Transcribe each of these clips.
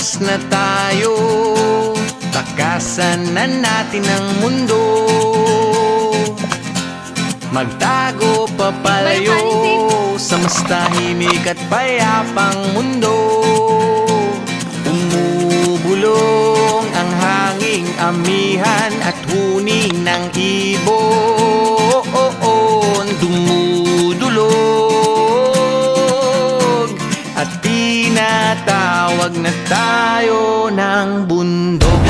Tumakas na tayo Takasan na natin ang mundo. Magtago papalayo Sa mas tahimik at payapang mundo. Umubulong ang hanging amihan At huning ng ibon na tayo ng bundok.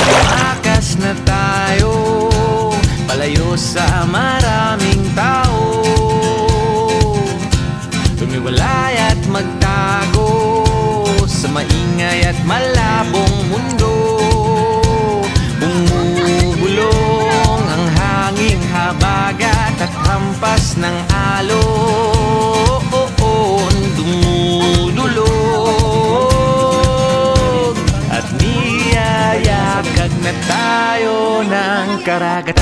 Tumakas na tayo Palayo sa maraming Tumiwalay at magtago Sa maingay at malabong mundo. Bumubulong ang hanging habagat At hampas ng alon Dumudulog At niyayakag na tayo ng karagatan